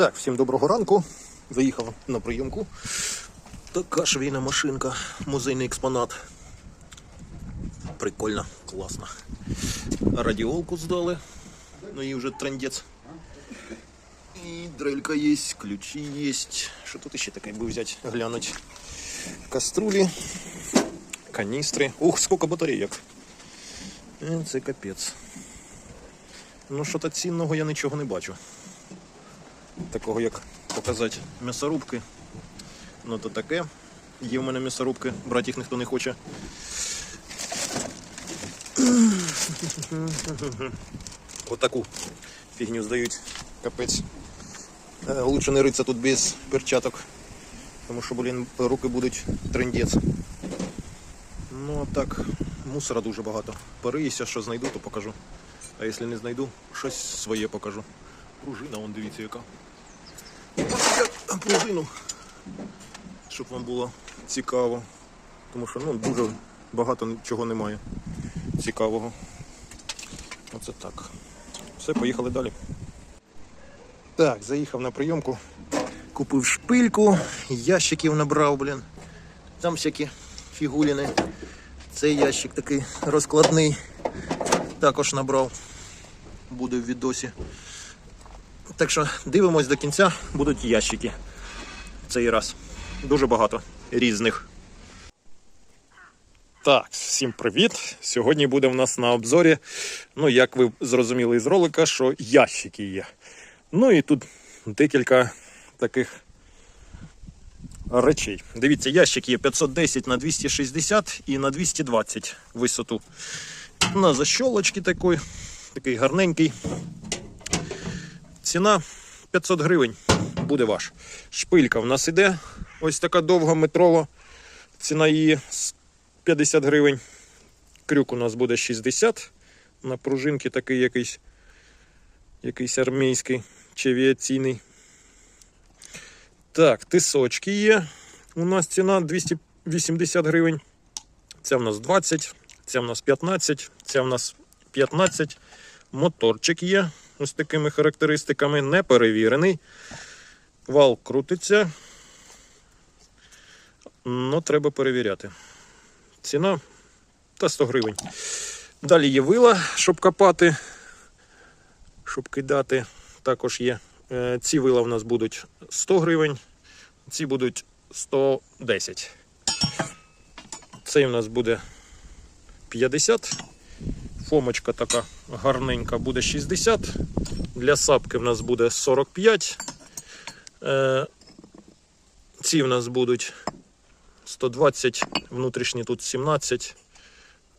Так, всім доброго ранку. Заїхав на прийомку. Така швейна машинка, музейний експонат. Прикольно, класно. Радіолку здали. Ну і вже трендець. І дрелька є, ключі є. Що тут ще таке би взяти, глянуть. Каструлі, каністри. Ух, скільки батарейок. Це капець. Ну, що то цінного я нічого не бачу. Такого як показати м'ясорубки. Ну то таке. Є в мене м'ясорубки, брати їх ніхто не хоче. Отаку фігню здають. Капець. Е, Лучше не риться тут без перчаток. Тому що, блін, руки будуть трендець. Ну а так, мусора дуже багато. Пориюся, що знайду, то покажу. А якщо не знайду, щось своє покажу. Пружина, вон дивіться яка. Я пружину. Щоб вам було цікаво. Тому що ну, дуже багато чого немає цікавого. Оце так. Все, поїхали далі. Так, заїхав на прийомку. Купив шпильку, ящиків набрав, блін. Там всякі фігуліни. Цей ящик такий розкладний. Також набрав. Буде в відосі. Так що дивимось до кінця, будуть ящики. Цей раз. Дуже багато різних. Так, всім привіт! Сьогодні буде в нас на обзорі. Ну, як ви зрозуміли із ролика, що ящики є. Ну і тут декілька таких речей. Дивіться, ящик є 510 на 260 і на 220 висоту. На защолочки такий, такий гарненький. Ціна 500 гривень буде ваш. Шпилька в нас іде. Ось така довга метрова. Ціна її 50 гривень. Крюк у нас буде 60. На пружинки такий якийсь, якийсь армійський чи авіаційний. Так, тисочки є. У нас ціна 280 гривень. Це в нас 20, це в нас 15, це в нас 15. Моторчик є ось такими характеристиками, не перевірений. Вал крутиться. Ну, треба перевіряти. Ціна та 100 гривень. Далі є вила, щоб копати, щоб кидати. Також є. Е, Ці вила в нас будуть 100 гривень, ці будуть 110. Цей у нас буде 50. Фомочка така гарненька буде 60. Для сапки в нас буде 45. Е, Ці в нас будуть 120, внутрішні тут 17.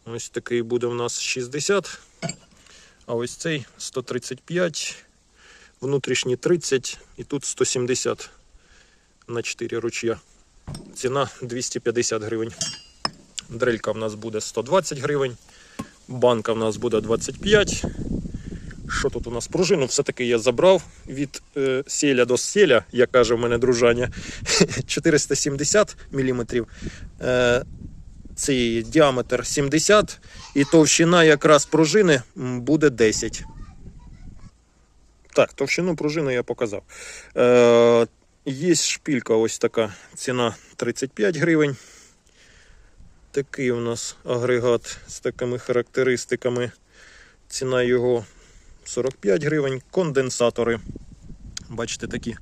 Ось такий буде в нас 60. А ось цей 135, внутрішній 30 і тут 170 на 4 ручя. Ціна 250 гривень. Дрелька в нас буде 120 гривень. Банка в нас буде 25. Що тут у нас? Пружину все-таки я забрав від е, селя до селя, як каже в мене дружання, 470 мм. Е, цей діаметр 70 і товщина якраз пружини буде 10. Так, товщину пружини я показав. Е, є шпилька ось така, ціна 35 гривень. Такий у нас агрегат з такими характеристиками. Ціна його 45 гривень. Конденсатори. Бачите, такі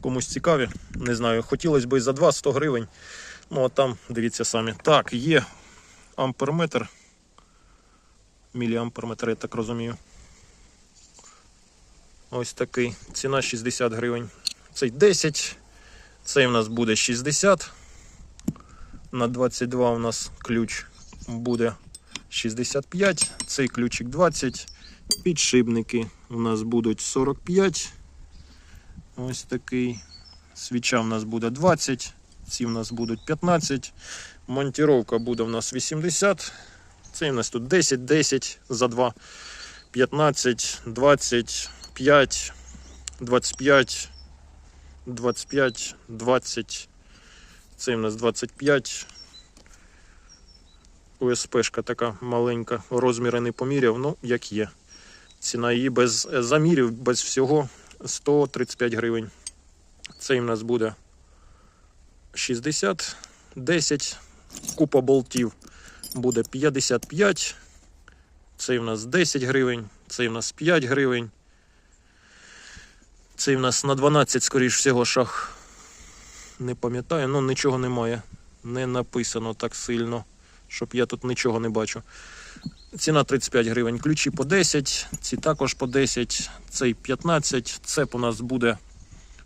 комусь цікаві. Не знаю, хотілося б і за 2 100 гривень. Ну, а там дивіться самі. Так, є амперметр. Міліамперметр, я так розумію. Ось такий. Ціна 60 гривень. Цей 10. Цей у нас буде 60. На 22 у нас ключ буде 65. Цей ключик 20. Підшипники у нас будуть 45. Ось такий. Свіча в нас буде 20. Ці в нас будуть 15. Монтіровка буде в нас 80. Цей у нас тут 10, 10 за 2. 15, 20, 5, 25, 25, 20. Цей у нас 25. УСПшка така маленька. Розміри не поміряв, ну як є. Ціна її без замірів, без всього 135 гривень. Цей в нас буде 60, 10, купа болтів буде 55. Цей в нас 10 гривень, цей в нас 5 гривень. Цей в нас на 12, скоріш всього, шах. Не пам'ятаю, ну нічого немає. Не написано так сильно, щоб я тут нічого не бачу. Ціна 35 гривень. Ключі по 10, ці також по 10, цей 15. Цеп у нас буде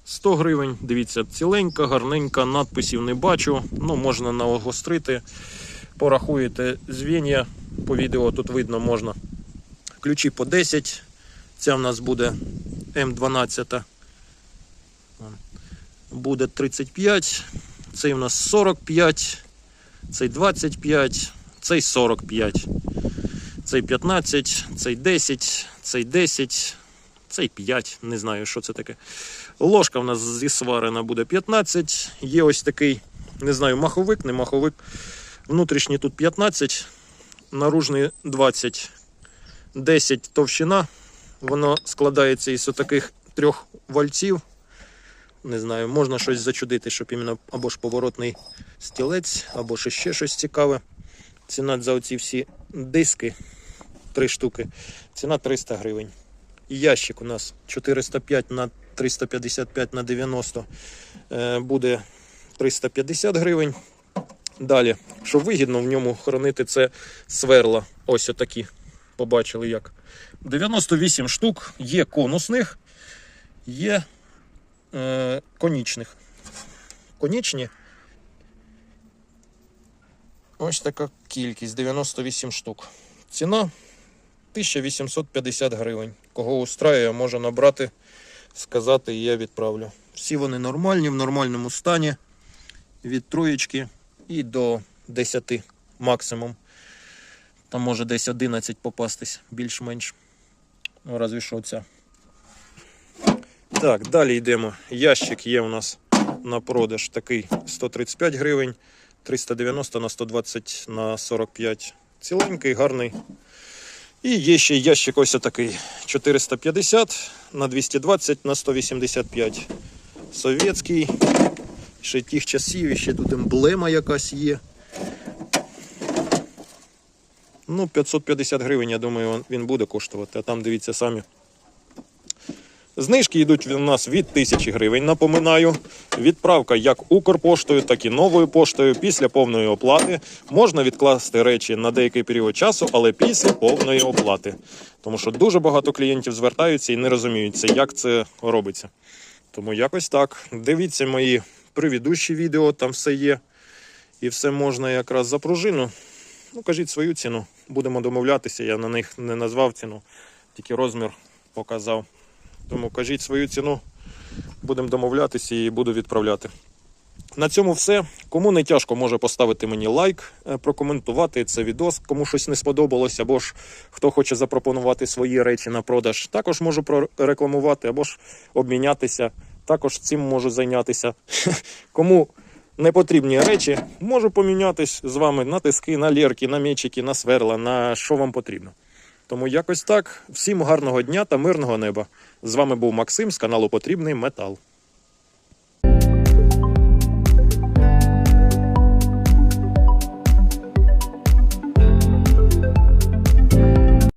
100 гривень. Дивіться, ціленька, гарненька, надписів не бачу. Ну, можна наогострити. Порахуєте звіння по відео, тут видно можна. Ключі по 10. Ця в нас буде М12. Буде 35. Цей в нас 45. Цей 25. Цей 45. Цей 15, цей 10, цей 10, цей 5. Не знаю, що це таке. Ложка в нас зі сварена буде 15. Є ось такий, не знаю, маховик, не маховик. Внутрішній тут 15, наружний 20, 10 товщина. Воно складається із таких трьох вальців. Не знаю, можна щось зачудити, щоб іменно або ж поворотний стілець, або ж ще щось цікаве. Ціна за оці всі диски, три штуки. Ціна 300 гривень. Ящик у нас 405 на 355 на 90 е, буде 350 гривень. Далі, що вигідно в ньому хранити, це сверла. Ось отакі. Побачили як. 98 штук, є конусних, є е, конічних. Конічні. Ось така кількість 98 штук. Ціна 1850 гривень. Кого устраює, може набрати, сказати, і я відправлю. Всі вони нормальні, в нормальному стані. Від троєчки і до 10 максимум. Там може десь 11 попастись, більш-менш. Ну, разві що ця. Так, далі йдемо. Ящик є у нас на продаж такий 135 гривень. 390 на 120 на 45. Ціленький, гарний. І є ще ящик ось такий 450 на 220 на 185. Совєтський. Ще тих часів, і ще тут емблема якась є. Ну, 550 гривень, я думаю, він буде коштувати, а там дивіться самі. Знижки йдуть у нас від 1000 гривень, напоминаю. Відправка як Укрпоштою, так і новою поштою. Після повної оплати можна відкласти речі на деякий період часу, але після повної оплати. Тому що дуже багато клієнтів звертаються і не розуміються, як це робиться. Тому якось так. Дивіться мої привідущі відео, там все є. І все можна якраз за пружину. Ну, кажіть свою ціну. Будемо домовлятися. Я на них не назвав ціну, тільки розмір показав. Тому кажіть свою ціну, будемо домовлятися і буду відправляти. На цьому все. Кому не тяжко, може поставити мені лайк, е, прокоментувати це відео, кому щось не сподобалось, або ж хто хоче запропонувати свої речі на продаж, також можу прорекламувати, або ж обмінятися. Також цим можу зайнятися. Кому не потрібні речі, можу помінятись з вами на тиски, на лірки, на мечики, на сверла, на що вам потрібно. Тому якось так. Всім гарного дня та мирного неба. З вами був Максим з каналу Потрібний Метал.